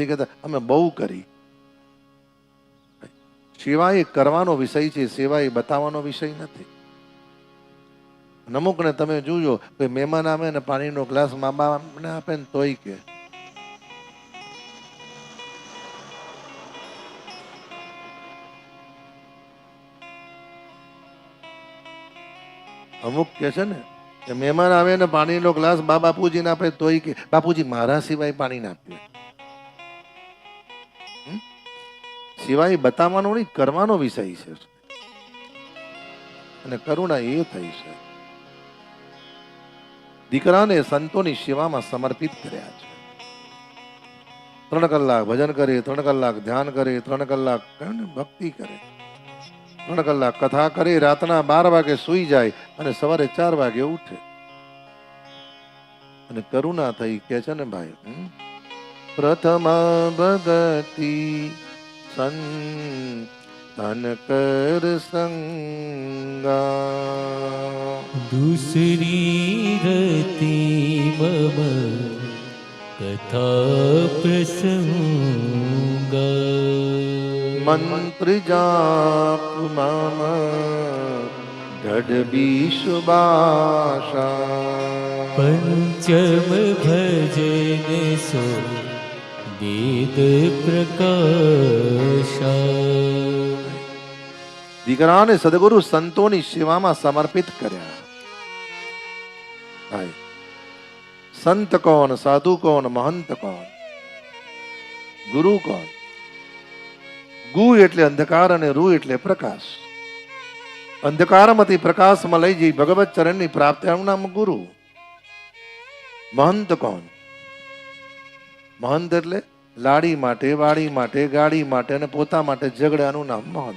નથી કહેતા અમે બહુ કરી. સેવા એ કરવાનો વિષય છે સેવા એ બતાવવાનો વિષય નથી. અમુકને તમે જોજો કે મહેમાન આવે ને પાણીનો ગ્લાસ મા બાપને આપે ને તોય કે. અમુક કે છે ને, કે મહેમાન આવે ને પાણીનો ગ્લાસ બા બાપુજીને આપે તોય કે, બાપુજી મારા સિવાય પાણી ના આપીએ સિવાય બતાવવાનો નહીં, કરવાનો વિષય છે. અને કરુણા એ થઈ છે. દીકરાને સંતોની સેવામાં સમર્પિત કર્યા છે. ત્રણ કલાક ભજન કરે, ત્રણ કલાક ધ્યાન કરે, ત્રણ કલાક ભક્તિ કરે. ત્રણ કલાક કથા કરે, રાતના બાર વાગે સુઈ જાય અને સવારે ચાર વાગે ઉઠે. અને કરુણા થઈ કે છે ને ભાઈ પ્રથમા ભગતિ कर संगा दूसरी रति सन् तनकरीरतिम कथ मन् प्रजाप मा पञ्चम भजन सो પ્રકાશા દીકરાને સદગુરુ સંતોની સેવામાં સમર્પિત કર્યા. સંત કોણ, સાધુ કોણ, મહંત કોણ? ગુરુ કોણ? ગુ એટલે અંધકાર અને રૂ એટલે પ્રકાશ. અંધકારમાંથી પ્રકાશમાં લઈ જઈ ભગવત ચરણની પ્રાપ્તિ નામ ગુરુ. મહંત કોણ? મહંત એટલે લાડી માટે, વાડી માટે, ગાડી માટે અને પોતા માટે ઝઘડાનું નામ મહંત.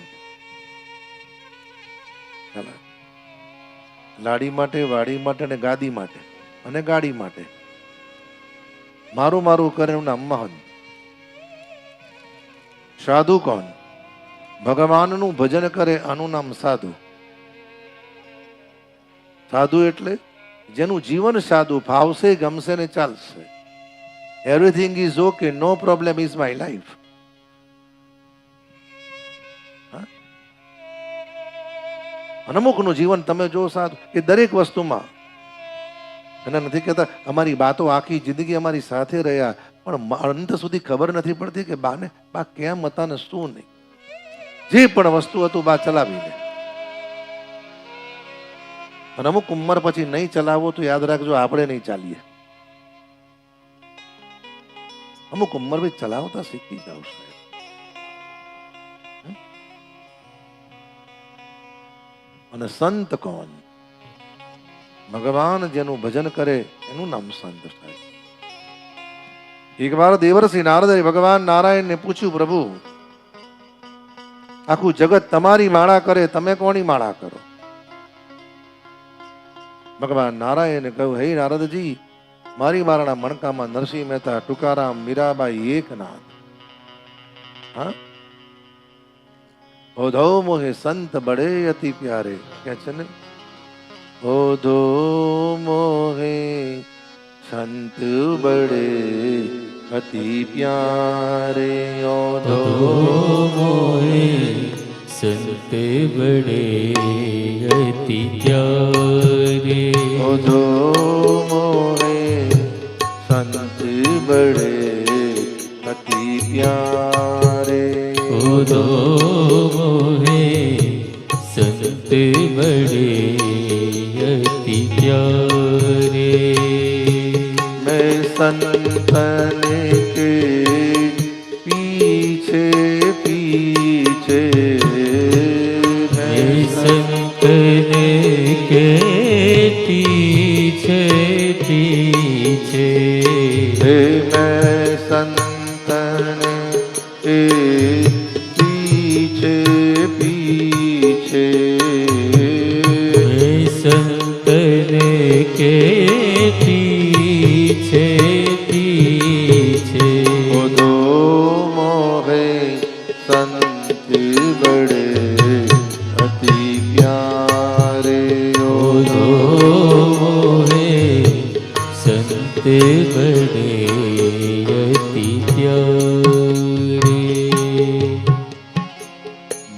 લાડી માટે, વાડી માટે અને ગાદી માટે અને ગાડી માટે. મારું મારું કરે એનું નામ મહંત. સાધુ કોણ? ભગવાનનું ભજન કરે આનું નામ સાધુ. સાધુ એટલે જેનું જીવન સાદું ફાવશે ગમશે ને ચાલશે. Everything is okay no problem is my life અને અમુકનું જીવન તમે જો સારું એ દરેક વસ્તુમાં. એને નથી કહેતા, અમારી બાતો આખી જિંદગી અમારી સાથે રહ્યા, પણ અંત સુધી ખબર નથી પડતી કે બાને બા કેમ હતા ને શું નહીં. જે પણ વસ્તુ હતું બા ચલાવી લે. અને અમુક ઉંમર પછી નહીં ચલાવો તો યાદ રાખજો, આપણે નહીં ચાલીએ. અમુક ઉંમર ભાઈ ચલાવતા શીખી જાવ સાહેબ. અને સંત કોણ? ભગવાન જેનું ભજન કરે, એનું નામ સંત થાય એક વાર દેવર્ષિ નારદે ભગવાન નારાયણને પૂછ્યું, પ્રભુ, આખું જગત તમારી માળા કરે, તમે કોની માળા કરો? ભગવાન નારાયણે કહ્યું, હે નારદજી મારી મારાના મણકામાં નરસિંહ મહેતા ટુકારામ મીરાબાઈ, એકનાથ. હા? ઓધો મોહે સંત બડે અતિ પ્યારે. કે છે ને? ઓધો મોહે સંત બડે અતિ પ્યારે. ઓધો મોહે સંત બડે તે બડે અતિ પ્યારે મેં સંતને કે પીછે પીછે મેં સંતને કે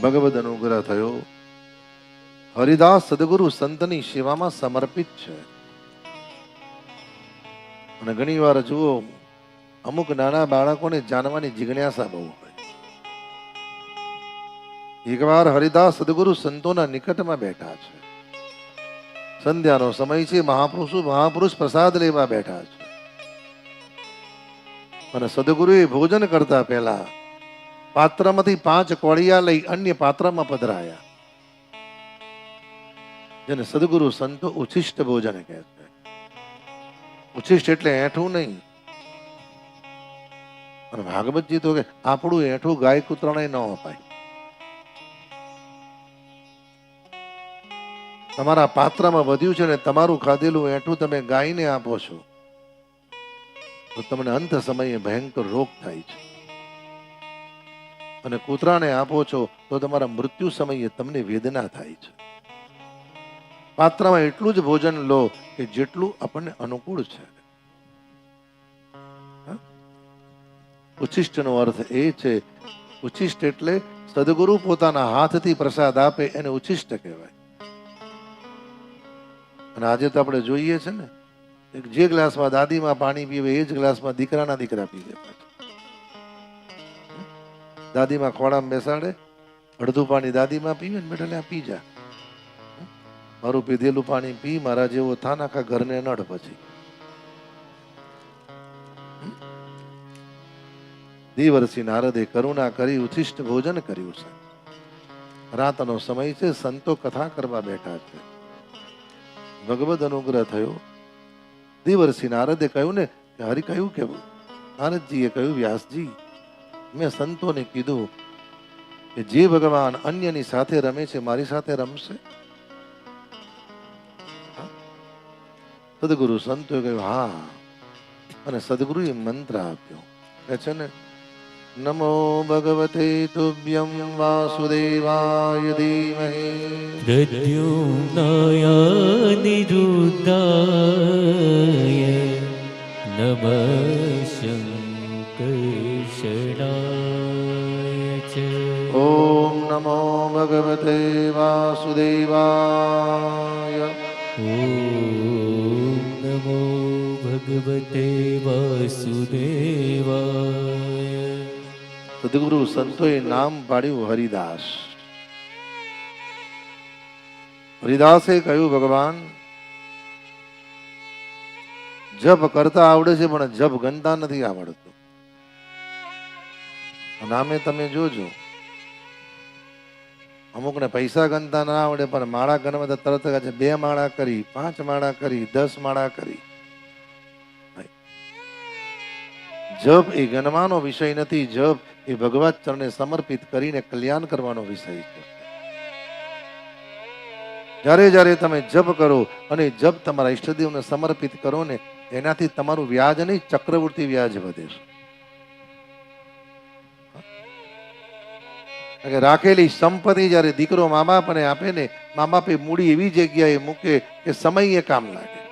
ભગવદ અનુગ્રહ થયો. હરિદાસ સદગુરુ સંતની સેવામાં સમર્પિત છે. અને ઘણી વાર જુઓ, અમુક નાના બાળકોને જાણવાની જિજ્ઞાસા બહુ હોય. એકવાર હરિદાસ સદગુરુ સંતોના નિકટમાં બેઠા છે. સંધ્યાનો સમય છે, મહાપુરુષો મહાપુરુષ પ્રસાદ લેવા બેઠા છે. અને સદગુરુએ ભોજન કરતા પહેલા પાત્રમાંથી પાંચ કોળિયા લઈ અન્ય પાત્રમાં પધરાયા. જેને સદગુરુ સંતો ઉચ્છિષ્ટ ભોજન કહે છે. ઉચ્છિષ્ટ એટલે એઠું નહીં. અને ભાગવતજી તો કે આપણું એઠું ગાય કૂતરાને ન અપાય. તમારા પાત્રમાં વધ્યું છે ને તમારું ખાધેલું એઠું તમે ગાયને આપો છો. તો તમને અંત સમયે ભયંકર રોગ થાય છે. અને કૂતરાને આપો છો તો તમારા મૃત્યુ સમયે તમને વેદના થાય છે. પાત્રમાં એટલું જ ભોજન લો કે જેટલું આપણને અનુકૂળ છે? ઉચ્છિષ્ટનો અર્થ એ છે, ઉચ્છિષ્ટ એટલે સદગુરુ પોતાના હાથથી પ્રસાદ આપે એને ઉચ્છિષ્ટ કહેવાય. અને આજે તો આપણે જોઈએ છે ને જે ગ્લાસમાં દાદીમાં પાણી પીવે, એ જ ગ્લાસમાં દીકરાના દીકરા પીવે દાદીમાં ખોળામાં બેસાડે, અડધું પાણી દાદીમાં પીવે ને બેટા પી જા. મારું પીધેલું પાણી પી, મારા જેવો થા નાખા ઘરને નડ પછી. દિવર્ષી નારદે કરુણા કરી ઉચ્છિષ્ટ ભોજન કર્યું છે. રાતનો સમય છે, સંતો કથા કરવા બેઠા છે. ભગવદ અનુગ્રહ થયો. દેવર્ષિ નારદે કહ્યું ને કે હરિ કહ્યું કેવું નારદજીએ કહ્યું, વ્યાસજી, મેં સંતોને કીધું કે જે ભગવાન અન્યની સાથે રમે છે, મારી સાથે રમશે? સદગુરુ સંતોએ કહ્યું, હા. અને સદગુરુએ મંત્ર આપ્યો. કે છે ને નમો ભગવતે તુભ્યં વાસુદેવાય ધીમહિ દદ્યુનયનિરુદ્ધાય નમઃ શંકર્ષણાય ચ ઓમ નમો ભગવતે વાસુદેવાય ઓમ નમો ભગવતે વાસુદેવાય સદગુરુ સંતોએ નામ પાડ્યું હરિદાસ. હરિદાસે કહ્યું, ભગવાન, જપ કરતા આવડે છે, પણ જપ ગણતા નથી આવડતું. નામે તમે જોજો. અમુકને પૈસા ગણતા ના આવડે, પણ માળા ગણવા તો તરત બે માળા કરી, પાંચ માળા કરી, દસ માળા કરી. જપ એ ગણવાનો વિષય નથી. જપ એ ભગવત ચરણે સમર્પિત કરીને કલ્યાણ કરવાનો વિષય છે. જ્યારે જ્યારે તમે જપ કરો અને જપ તમારા ઈષ્ટદેવને સમર્પિત કરો ને, એનાથી તમારું વ્યાજ નહીં, ચક્રવૃત્તિ વ્યાજ વધે છે. રાખેલી સંપત્તિ જ્યારે દીકરો મા બાપને આપે ને, મા બાપે મૂડી એવી જગ્યાએ મૂકે કે સમય કામ લાગે.